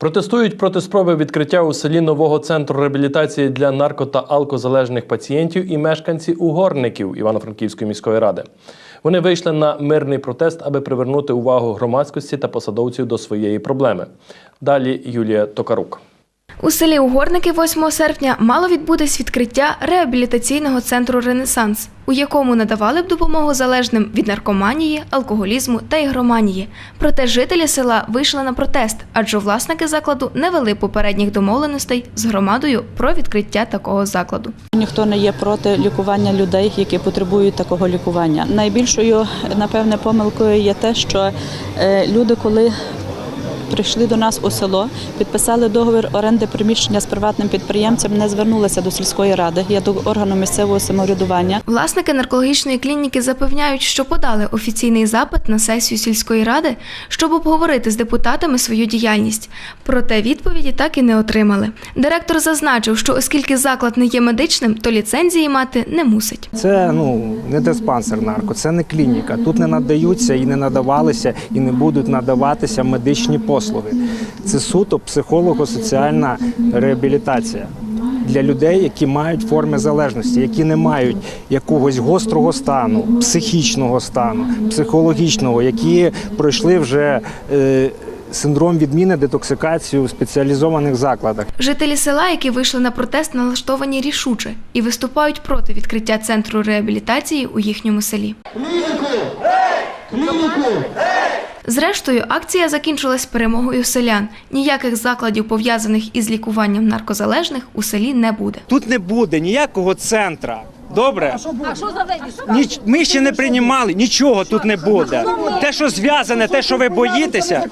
Протестують проти спроби відкриття у селі нового центру реабілітації для нарко та алкозалежних пацієнтів і мешканці угорників Івано-Франківської міської ради. Вони вийшли на мирний протест, аби привернути увагу громадськості та посадовців до своєї проблеми. Далі Юлія Токарук. У селі Угорники 8 серпня мало відбутись відкриття реабілітаційного центру Ренесанс, у якому надавали б допомогу залежним від наркоманії, алкоголізму та ігроманії. Проте жителі села вийшли на протест, адже власники закладу не вели попередніх домовленостей з громадою про відкриття такого закладу. Ніхто не є проти лікування людей, які потребують такого лікування. Найбільшою, напевне, помилкою є те, що е, люди, коли прийшли до нас у село, підписали договір оренди приміщення з приватним підприємцем, не звернулися до сільської ради, є до органу місцевого самоврядування. Власники наркологічної клініки запевняють, що подали офіційний запит на сесію сільської ради, щоб обговорити з депутатами свою діяльність. Проте відповіді так і не отримали. Директор зазначив, що оскільки заклад не є медичним, то ліцензії мати не мусить. Це ну не диспансер нарко, це не клініка. Тут не надаються і не надавалися, і не будуть надаватися медичні послуги. Це суто психолого-соціальна реабілітація для людей, які мають форми залежності, які не мають якогось гострого стану, психічного стану, психологічного, які пройшли вже. Е, Синдром відміни детоксикацію в спеціалізованих закладах. Жителі села, які вийшли на протест, налаштовані рішуче і виступають проти відкриття центру реабілітації у їхньому селі. Зрештою, акція закінчилась перемогою селян. Ніяких закладів, пов'язаних із лікуванням наркозалежних, у селі не буде. Тут не буде ніякого центра. Добре? Ніч- Ми ще не приймали, нічого тут не буде. Те, що зв'язане, те, що ви боїтеся,